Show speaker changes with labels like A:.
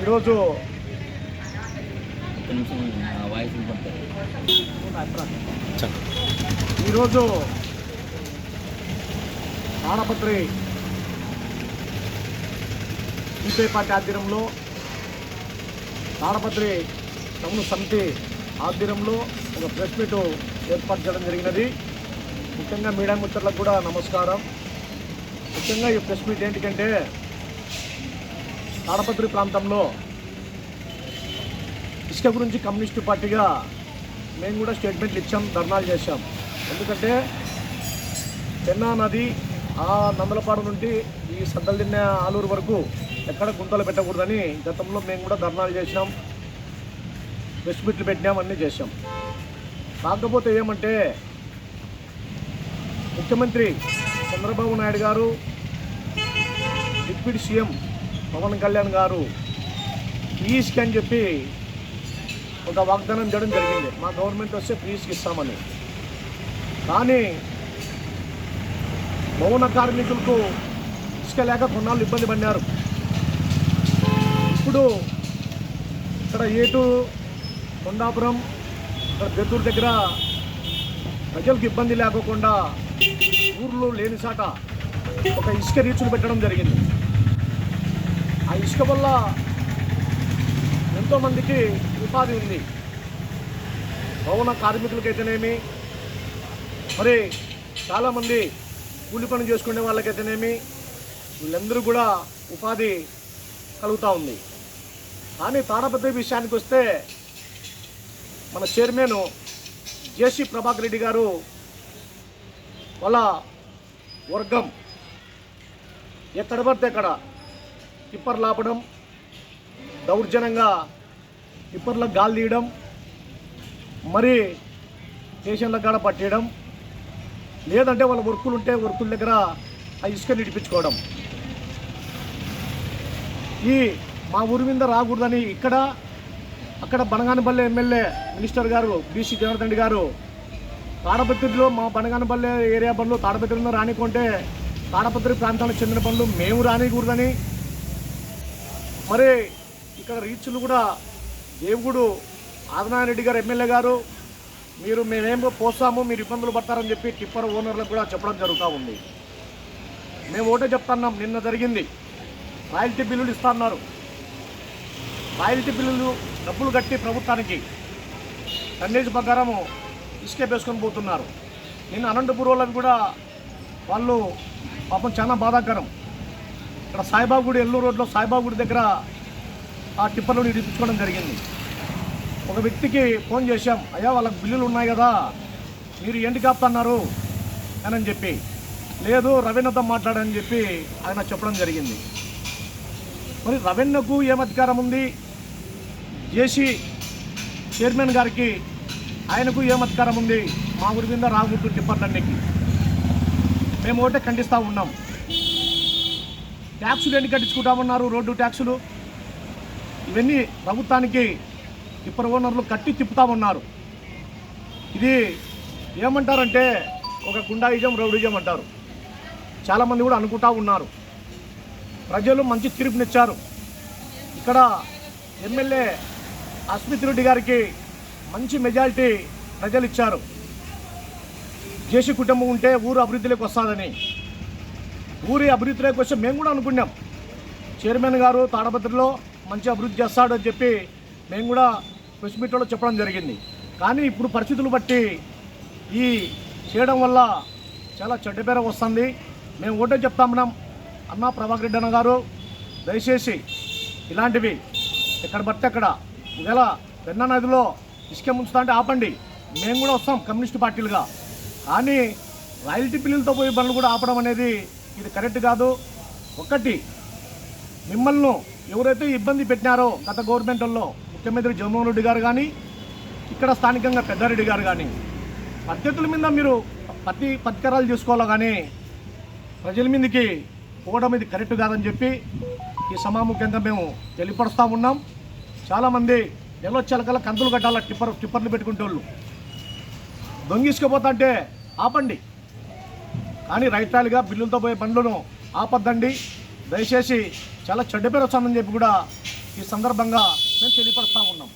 A: ఈరోజు ఈరోజు Tadipatri CPI party ఆధ్వర్యంలో తాడపత్రి టౌన్ సమితి ఆధ్వర్యంలో ఒక ప్రెస్ మీట్ ఏర్పాటు చేయడం జరిగినది. ముఖ్యంగా మీడియా మిత్రులకు కూడా నమస్కారం. ముఖ్యంగా ఈ ప్రెస్ మీట్ ఏంటికంటే తాడపత్రి ప్రాంతంలో ఇసుక గురించి కమ్యూనిస్టు పార్టీగా మేము కూడా స్టేట్మెంట్లు ఇచ్చాం ధర్నాలు చేశాం. ఎందుకంటే పెన్నా నది ఆ నందలపాడు నుండి ఈ సద్దలు తిన్న ఆలూరు వరకు ఎక్కడ గుంతలు పెట్టకూడదని గతంలో మేము కూడా ధర్నాలు చేసినాం ప్రెస్ మీట్లు పెట్టినాం అన్నీ చేశాం. కాకపోతే ఏమంటే ముఖ్యమంత్రి చంద్రబాబు నాయుడు గారు డిప్యూటీ సీఎం పవన్ కళ్యాణ్ గారు ఈస్కి అని చెప్పి ఒక వాగ్దానం చేయడం జరిగింది. మా గవర్నమెంట్ వస్తే ఫ్రీస్కి ఇస్తామని. కానీ భవన కార్మికులకు ఇసుక లేక కొన్నాళ్ళు ఇబ్బంది పడినారు ఇప్పుడు ఇక్కడ ఏటు కొండాపురం ఇక్కడ బెద్దూరు దగ్గర ప్రజలకు ఇబ్బంది లేకోకుండా ఊర్లో లేని సాట ఒక ఇసుక రీచులు పెట్టడం జరిగింది. ఆ ఇసుక వల్ల ఎంతోమందికి ఉపాధి ఉంది. భవన కార్మికులకైతేనేమి మరి చాలామంది కూలి పని చేసుకునే వాళ్ళకైతేనేమి వీళ్ళందరూ కూడా ఉపాధి కలుగుతూ ఉంది. కానీ తాడపత్రి విషయానికి వస్తే మన చైర్మన్ జేసీ ప్రభాకర్ రెడ్డి గారు వాళ్ళ వర్గం. ఎక్కడ పడితే అక్కడ టిప్పర్ లాపడం దౌర్జన్యంగా టిప్పర్లకు గాలి తీయడం మరి స్టేషన్లకు కాడ పట్టేయడం లేదంటే వాళ్ళ వర్కులు ఉంటే వర్కుల దగ్గర ఆ ఇసుక నిడిపించుకోవడం. ఈ మా ఊరి మీద రాకూడదని ఇక్కడ అక్కడ బనగానపల్లి ఎమ్మెల్యే మినిస్టర్ గారు బీసీ జనార్దన్ గారు తాడపత్రిలో మా బనగానపల్లె ఏరియా బండ్లు తాడపత్రిలో రానికుంటే తాడపత్రి ప్రాంతానికి చెందిన పనులు మేము రానికూడదని. మరి ఇక్కడ రీచ్లు కూడా దేవుడు ఆదినారాయణ రెడ్డి గారు ఎమ్మెల్యే గారు మీరు మేమేం పోస్తాము మీరు ఇబ్బందులు పడతారని చెప్పి టిప్పర్ ఓనర్లకు కూడా చెప్పడం జరుగుతూ ఉంది. మేము ఒకటే చెప్తున్నాం నిన్న జరిగింది. రాయల్టీ బిల్లులు ఇస్తున్నారు రాయల్టీ బిల్లులు డబ్బులు కట్టి ప్రభుత్వానికి. టన్నేజ్ ప్రకారము ఇసుక వేసుకొని పోతున్నారు. నిన్న అనంతపురం వాళ్ళకి కూడా వాళ్ళు పాపం చాలా బాధాకరం. ఇక్కడ సాయిబాబు గుడి ఎల్లూరు రోడ్లో సాయిబాబు గుడి దగ్గర ఆ టిప్పర్లు ఇడిపించుకోవడం జరిగింది. ఒక వ్యక్తికి ఫోన్ చేశాం అయ్యా వాళ్ళకి బిల్లులు ఉన్నాయి కదా మీరు ఏంటి కాపుతున్నారు అని చెప్పి లేదు రవీణతో మాట్లాడని చెప్పి ఆయన చెప్పడం జరిగింది. మరి రవీణకు ఏం అధికారం ఉంది? జేసీ చైర్మన్ గారికి ఆయనకు ఏమత్కారం ఉంది? మా ఊరి మీద రాగుంటు టిప్పర్లన్నికి మేము ఒకటే ఖండిస్తూ ఉన్నాం. ట్యాక్సులు ఎన్ని కట్టించుకుంటామన్నారు రోడ్డు ట్యాక్సులు? ఇవన్నీ ప్రభుత్వానికి టిప్పర్ ఓనర్లు కట్టి తిప్పుతామన్నారు ఇది ఏమంటారంటే ఒక గుండాయిజం రౌడిజం అంటారు. చాలామంది కూడా అనుకుంటా ఉన్నారు. ప్రజలు మంచి తీర్పునిచ్చారు. ఇక్కడ ఎమ్మెల్యే అస్మిత్ రెడ్డి గారికి మంచి మెజారిటీ ప్రజలు ఇచ్చారు జేసీ కుటుంబం ఉంటే ఊరు అభివృద్ధిలోకి వస్తుందని. ఊరి అభివృద్ధిలోకి వస్తే మేము కూడా అనుకున్నాం. చైర్మన్ గారు తాడపత్రిలో మంచి అభివృద్ధి చేస్తాడు అని చెప్పి మేము కూడా ప్రెస్ మీట్లో చెప్పడం జరిగింది. కానీ ఇప్పుడు పరిస్థితులు బట్టి ఈ చేయడం వల్ల చాలా చెడ్డ పేరు వస్తుంది. మేము ఒకటే చెప్తామన్నాం అన్న ప్రభాకర్ రెడ్డి అన్న గారు దయచేసి ఇలాంటివి ఎక్కడ పడితే అక్కడ. ఒకవేళ పెన్నా నదిలో ఇసుక ముంచుతా అంటే ఆపండి. మేము కూడా వస్తాం కమ్యూనిస్ట్ పార్టీలుగా. కానీ రాయల్టీ బిల్లులతో పోయి పనులు కూడా ఆపడం అనేది ఇది కరెక్ట్ కాదు. ఒకటి మిమ్మల్ని ఎవరైతే ఇబ్బంది పెట్టినారో గత గవర్నమెంట్లో ముఖ్యమంత్రి జగన్మోహన్ రెడ్డి గారు కానీ ఇక్కడ స్థానికంగా పెద్దారెడ్డి గారు కానీ పద్ధతుల మీద మీరు ప్రతి పత్కరాలు చేసుకోవాలో కానీ ప్రజల మీదకి పోవడం ఇది కరెక్ట్ కాదని చెప్పి ఈ సమాముఖ్యంగా మేము తెలియపరుస్తూ ఉన్నాం. చాలామంది ఎల్లో చిలకల కంతులు కట్టాల టిప్పర్ టిప్పర్లు పెట్టుకుంటే వాళ్ళు దొంగిసుకుపోతాంటే ఆపండి. కానీ రైతాలుగా బిల్లులతో పోయే బండ్లను ఆపద్దండి. దయచేసి చాలా చెడ్డ పేరు వస్తుందని చెప్పి కూడా ఈ సందర్భంగా మేము తెలియపరుస్తూ ఉన్నాం.